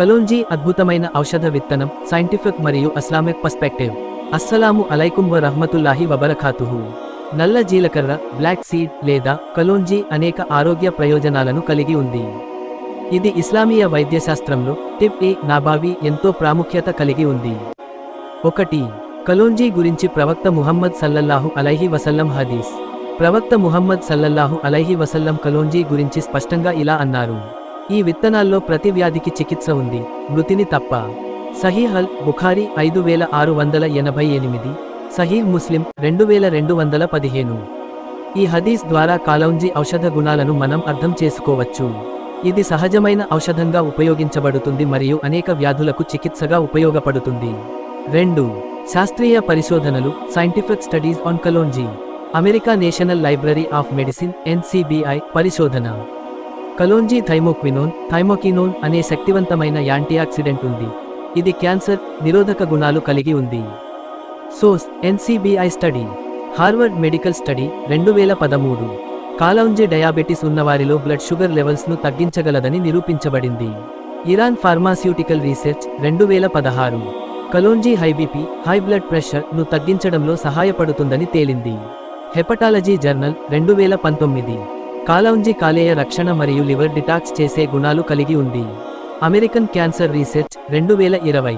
కలోంజీ అద్భుతమైన ఔషధ విత్తనం సైంటిఫిక్ మరియు అస్లామిక్ పర్స్పెక్టివ్. అస్సలాము అలైకుం వ రహ్మతుల్లాహి వబరఖాతుహు నల్ల జీలకర్ర బ్లాక్ సీడ్ లేదా కలోంజీ అనేక ఆరోగ్య ప్రయోజనాలను కలిగి ఉంది. ఇది ఇస్లామీయ వైద్యశాస్త్రంలో టిప్ ఏ నాబావి ఎంతో ప్రాముఖ్యత కలిగి ఉంది. ఒకటి కలోంజీ గురించి ప్రవక్త ముహమ్మద్ సల్లల్లాహు అలైహి వసల్లం హదీస్. ప్రవక్త ముహమ్మద్ సల్లల్లాహు అలైహి వసల్లం కలోంజీ గురించి స్పష్టంగా ఇలా అన్నారు. ఈ విత్తనాల్లో ప్రతి వ్యాధికి చికిత్స ఉంది. మృతిని తప్ప. సహీహల్ అల్ బుఖారీ ఐదు వేల ఆరు వందల ఎనభై ఎనిమిది. సహీహ్ ముస్లిం రెండు వేల రెండు వందల పదిహేను. ఈ హదీస్ ద్వారా కాలౌంజి ఔషధ గుణాలను మనం అర్థం చేసుకోవచ్చు. ఇది సహజమైన ఔషధంగా ఉపయోగించబడుతుంది మరియు అనేక వ్యాధులకు చికిత్సగా ఉపయోగపడుతుంది. రెండు. శాస్త్రీయ పరిశోధనలు scientific studies on kalonji America national library of medicine NCBI పరిశోధన. కలోంజీ థైమోక్వినోన్ థైమోకినోన్ అనే శక్తివంతమైన యాంటీఆక్సిడెంట్ ఉంది. ఇది క్యాన్సర్ నిరోధక గుణాలు కలిగి ఉంది. Source NCBI study. Harvard medical study రెండు వేల పదమూడు. కాలౌంజే డయాబెటిస్ ఉన్నవారిలో బ్లడ్ షుగర్ లెవెల్స్ను తగ్గించగలదని నిరూపించబడింది. ఇరాన్ ఫార్మాస్యూటికల్ రీసెర్చ్ రెండు వేల పదహారు. Kalonji high BP high blood ప్రెషర్ను తగ్గించడంలో సహాయపడుతుందని తేలింది. హెపటాలజీ జర్నల్ రెండు వేల పంతొమ్మిది. కాలౌంజి కాలేయ రక్షణ మరియు లివర్ డిటాక్స్ చేసే గుణాలు కలిగి ఉంది. అమెరికన్ క్యాన్సర్ రీసెర్చ్ రెండు వేల ఇరవై.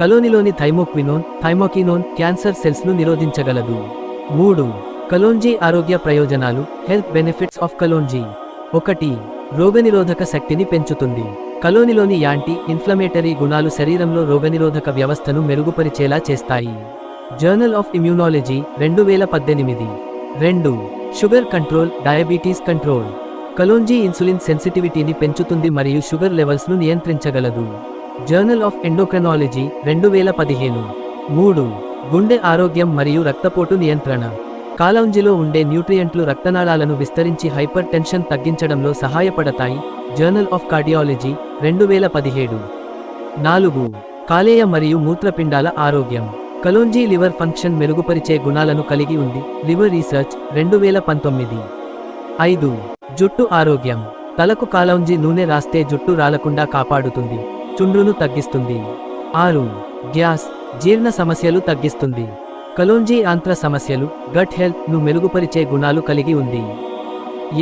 కలోనిలోని థైమోక్వినోన్ థైమోకినోన్ క్యాన్సర్ సెల్స్ను నిరోధించగలదు. మూడు. కలోంజీ ఆరోగ్య ప్రయోజనాలు హెల్త్ బెనిఫిట్స్ ఆఫ్ కలోంజీ. ఒకటి. రోగనిరోధక శక్తిని పెంచుతుంది. కలోనిలోని యాంటీ ఇన్ఫ్లమేటరీ గుణాలు శరీరంలో రోగనిరోధక వ్యవస్థను మెరుగుపరిచేలా చేస్తాయి. జర్నల్ ఆఫ్ ఇమ్యూనాలజీ రెండు వేల పద్దెనిమిది. రెండు. Sugar control diabetes control. Kalonji insulin సెన్సిటివిటీని పెంచుతుంది మరియు షుగర్ లెవెల్స్ను నియంత్రించగలదు. జర్నల్ ఆఫ్ ఎండోక్రనాలజీ రెండు వేల పదిహేను. మూడు. గుండె ఆరోగ్యం మరియు రక్తపోటు నియంత్రణ. కాలౌంజిలో ఉండే న్యూట్రియంట్లు రక్తనాళాలను విస్తరించి హైపర్ టెన్షన్ తగ్గించడంలో సహాయపడతాయి. జర్నల్ ఆఫ్ కార్డియాలజీ రెండు వేల పదిహేడు. నాలుగు. కాలేయ మరియు మూత్రపిండాల ఆరోగ్యం. కలోంజీ లివర్ ఫంక్షన్ మెరుగుపరిచే గుణాలను కలిగి ఉంది లివర్ రీసెర్చ్ రెండు వేల పంతొమ్మిది. ఐదు. జుట్టు ఆరోగ్యం. తలకు కాలోంజీ నూనె రాస్తే జుట్టు రాలకుండా కాపాడుతుంది చుండ్రును తగ్గిస్తుంది. ఆరు. గ్యాస్ జీర్ణ సమస్యలు తగ్గిస్తుంది. కలోంజీ ఆంత్ర సమస్యలు గట్ హెల్త్ను మెరుగుపరిచే గుణాలు కలిగి ఉంది.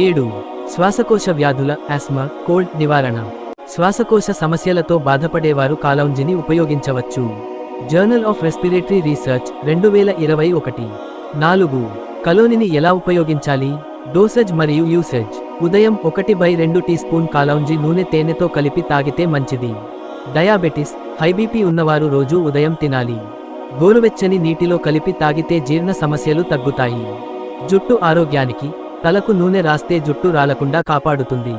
ఏడు. శ్వాసకోశ వ్యాధుల ఆస్మా కోల్డ్ నివారణ. శ్వాసకోశ సమస్యలతో బాధపడేవారు కాలౌంజిని ఉపయోగించవచ్చు. జర్నల్ ఆఫ్ రెస్పిరేటరీ రీసెర్చ్ రెండు వేల ఇరవై ఒకటి. నాలుగు. కలోనిని ఎలా ఉపయోగించాలి? డోసెజ్ మరియు యూసేజ్. ఉదయం ఒకటి బై రెండు టీ స్పూన్ కాలౌంజి నూనె తేనెతో కలిపి తాగితే మంచిది. డయాబెటిస్. హైబీపీ ఉన్నవారు రోజు ఉదయం తినాలి. గోరువెచ్చని నీటిలో కలిపి తాగితే జీర్ణ సమస్యలు తగ్గుతాయి. జుట్టు ఆరోగ్యానికి. తలకు నూనె రాస్తే జుట్టు రాలకుండా కాపాడుతుంది.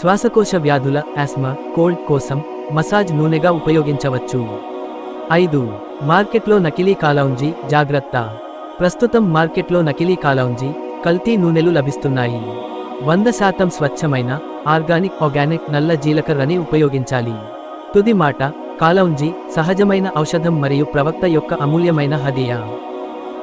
శ్వాసకోశ వ్యాధుల ఆస్మా కోల్డ్ కోసం మసాజ్ నూనెగా ఉపయోగించవచ్చు. ఐదు మార్కెట్లో నకిలీ కాలౌంజీ జాగ్రత్త. ప్రస్తుతం మార్కెట్లో నకిలీ కాలౌంజీ కల్తీ నూనెలు లభిస్తున్నాయి. వంద శాతం స్వచ్ఛమైన ఆర్గానిక్ ఆర్గానిక్ నల్ల జీలకర్రని ఉపయోగించాలి. తుది మాట కాలౌంజీ సహజమైన ఔషధం మరియు ప్రవక్త యొక్క అమూల్యమైన హదియా.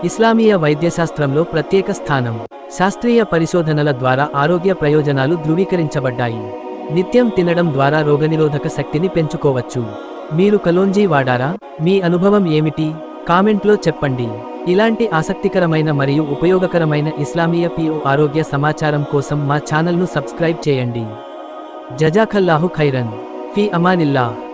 ఇస్లామీయ వైద్యశాస్త్రంలో ప్రత్యేక స్థానం. శాస్త్రీయ పరిశోధనల ద్వారా ఆరోగ్య ప్రయోజనాలు ధృవీకరించబడ్డాయి. నిత్యం తినడం ద్వారా రోగనిరోధక శక్తిని పెంచుకోవచ్చు. మీరు కలోంజీ వాడారా? మీ అనుభవం ఏమిటి? కామెంట్లో చెప్పండి. ఇలాంటి ఆసక్తికరమైన మరియు ఉపయోగకరమైన ఇస్లామీయ పిఓ ఆరోగ్య సమాచారం కోసం మా ఛానల్ను సబ్స్క్రైబ్ చేయండి. జజాఖల్లాహు ఖైరన్. ఫీ అమానిల్లాహ్.